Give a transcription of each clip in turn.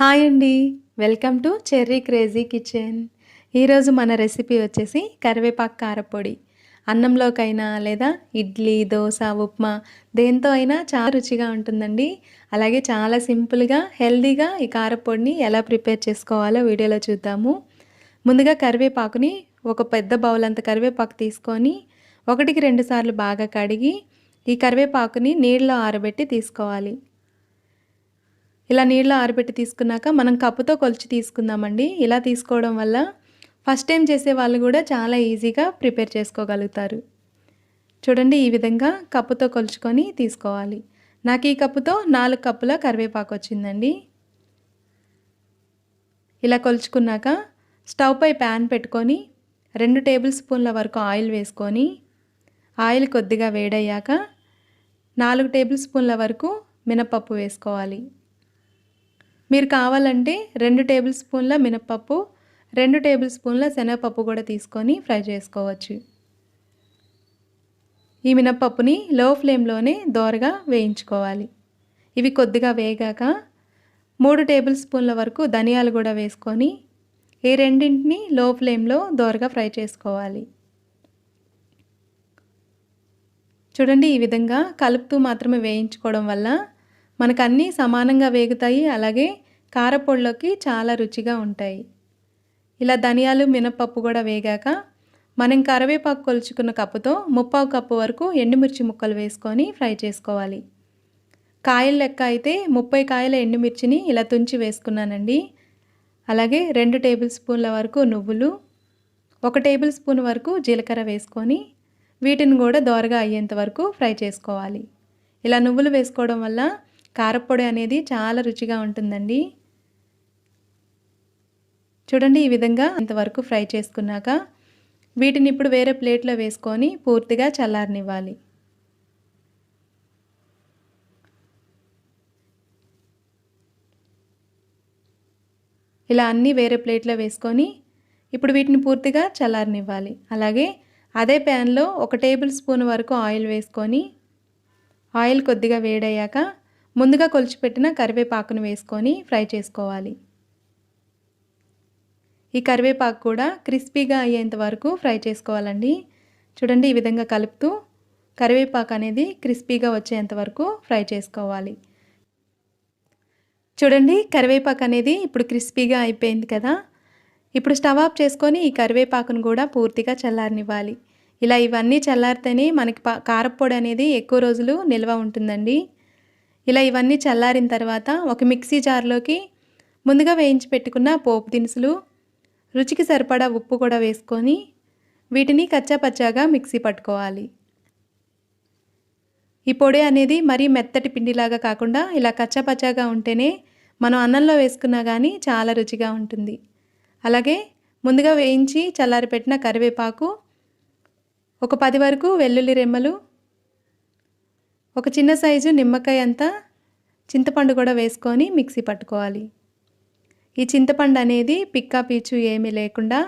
Hi అండి. Welcome to Cherry Crazy Kitchen. ఈరోజు మన రెసిపీ వచ్చేసి కరివేపాకు కారపొడి. అన్నంలోకైనా లేదా ఇడ్లీ దోశ ఉప్మా దేంతో అయినా చాలా రుచిగా ఉంటుందండి. అలాగే చాలా సింపుల్గా హెల్దీగా ఈ కారపొడిని ఎలా ప్రిపేర్ చేసుకోవాలో వీడియోలో చూద్దాము. ముందుగా కరివేపాకుని ఒక పెద్ద బౌల్ అంత కరివేపాకు తీసుకొని ఒకటికి రెండు సార్లు బాగా కడిగి ఈ కరివేపాకుని నీళ్ళలో ఆరబెట్టి తీసుకోవాలి. ఇలా నీళ్ళు ఆరబెట్టి తీసుకున్నాక మనం కప్పుతో కొలిచి తీసుకుందామండి. ఇలా తీసుకోవడం వల్ల ఫస్ట్ టైం చేసే వాళ్ళు కూడా చాలా ఈజీగా ప్రిపేర్ చేసుకోగలుగుతారు. చూడండి ఈ విధంగా కప్పుతో కొలుచుకొని తీసుకోవాలి. నాకు ఈ కప్పుతో నాలుగు కప్పుల కరివేపాకు వచ్చిందండి. ఇలా కొలుచుకున్నాక స్టవ్ పై ప్యాన్ పెట్టుకొని రెండు టేబుల్ స్పూన్ల వరకు ఆయిల్ వేసుకొని ఆయిల్ కొద్దిగా వేడయ్యాక నాలుగు టేబుల్ స్పూన్ల వరకు మినపప్పు వేసుకోవాలి. మీరు కావాలంటే రెండు టేబుల్ స్పూన్ల మినప్పప్పు రెండు టేబుల్ స్పూన్ల శనగపప్పు కూడా తీసుకొని ఫ్రై చేసుకోవచ్చు. ఈ మినప్పప్పుని లో ఫ్లేమ్లోనే దోరగా వేయించుకోవాలి. ఇవి కొద్దిగా వేగాక మూడు టేబుల్ స్పూన్ల వరకు ధనియాలు కూడా వేసుకొని ఈ రెండింటిని లో ఫ్లేమ్లో దోరగా ఫ్రై చేసుకోవాలి. చూడండి ఈ విధంగా కలుపుతూ మాత్రమే వేయించుకోవడం వల్ల మనకు అన్నీ సమానంగా వేగుతాయి. అలాగే కారపొడిలోకి చాలా రుచిగా ఉంటాయి. ఇలా ధనియాలు మినపప్పు కూడా వేగాక మనం కరివేపాకు కొలుచుకున్న కప్పుతో ముప్పావు కప్పు వరకు ఎండుమిర్చి ముక్కలు వేసుకొని ఫ్రై చేసుకోవాలి. కాయల లెక్క అయితే ముప్పై కాయల ఎండుమిర్చిని ఇలా తుంచి వేసుకున్నానండి. అలాగే రెండు టేబుల్ స్పూన్ల వరకు నువ్వులు ఒక టేబుల్ స్పూన్ వరకు జీలకర్ర వేసుకొని వీటిని కూడా దోరగా అయ్యేంత వరకు ఫ్రై చేసుకోవాలి. ఇలా నువ్వులు వేసుకోవడం వల్ల కారపొడి అనేది చాలా రుచిగా ఉంటుందండి. చూడండి ఈ విధంగా ఇంతవరకు ఫ్రై చేసుకున్నాక వీటిని ఇప్పుడు వేరే ప్లేట్లో వేసుకొని పూర్తిగా చల్లారనివ్వాలి. ఇలా అన్నీ వేరే ప్లేట్లో వేసుకొని ఇప్పుడు వీటిని పూర్తిగా చల్లారనివ్వాలి. అలాగే అదే ప్యాన్లో ఒక టేబుల్ స్పూన్ వరకు ఆయిల్ వేసుకొని ఆయిల్ కొద్దిగా వేడయ్యాక ముందుగా కొలిచిపెట్టిన కరివేపాకును వేసుకొని ఫ్రై చేసుకోవాలి. ఈ కరివేపాకు కూడా క్రిస్పీగా అయ్యేంత వరకు ఫ్రై చేసుకోవాలండి. చూడండి ఈ విధంగా కలుపుతూ కరివేపాకు అనేది క్రిస్పీగా వచ్చేంత వరకు ఫ్రై చేసుకోవాలి. చూడండి కరివేపాకు అనేది ఇప్పుడు క్రిస్పీగా అయిపోయింది కదా. ఇప్పుడు స్టవ్ ఆఫ్ చేసుకొని ఈ కరివేపాకును కూడా పూర్తిగా చల్లారనివ్వాలి. ఇలా ఇవన్నీ చల్లారితేనే మనకి కారపొడి అనేది ఎక్కువ రోజులు నిల్వ ఉంటుందండి. ఇలా ఇవన్నీ చల్లారిన తర్వాత ఒక మిక్సీ జార్లోకి ముందుగా వేయించి పెట్టుకున్న పోపు దినుసులు రుచికి సరిపడా ఉప్పు కూడా వేసుకొని వీటిని కచ్చాపచ్చాగా మిక్సీ పట్టుకోవాలి. ఈ పొడి అనేది మరీ మెత్తటి పిండిలాగా కాకుండా ఇలా కచ్చాపచ్చాగా ఉంటేనే మనం అన్నంలో వేసుకున్నా కానీ చాలా రుచిగా ఉంటుంది. అలాగే ముందుగా వేయించి చల్లారిపెట్టిన కరివేపాకు ఒక పది వరకు వెల్లుల్లి రెమ్మలు ఒక చిన్న సైజు నిమ్మకాయ అంతా చింతపండు కూడా వేసుకొని మిక్సీ పట్టుకోవాలి. ఈ చింతపండు అనేది పిక్కా పీచు ఏమీ లేకుండా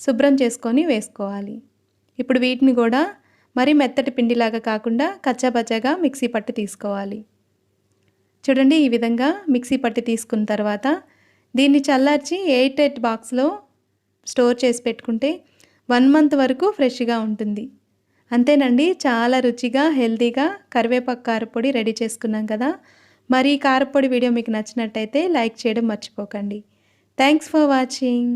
శుభ్రం చేసుకొని వేసుకోవాలి. ఇప్పుడు వీటిని కూడా మరి మెత్తటి పిండిలాగా కాకుండా కచ్చాపచ్చాగా మిక్సీ పట్టి తీసుకోవాలి. చూడండి ఈ విధంగా మిక్సీ పట్టి తీసుకున్న తర్వాత దీన్ని చల్లార్చి ఎయిట్ ఎయిట్ బాక్స్లో స్టోర్ చేసి పెట్టుకుంటే వన్ మంత్ వరకు ఫ్రెష్గా ఉంటుంది. అంతేనండి చాలా రుచిగా హెల్తీగా కరివేపాకు కారపొడి రెడీ చేసుకున్నాం కదా. మరి ఈ కారపొడి వీడియో మీకు నచ్చినట్టయితే లైక్ చేయడం మర్చిపోకండి. Thanks for watching.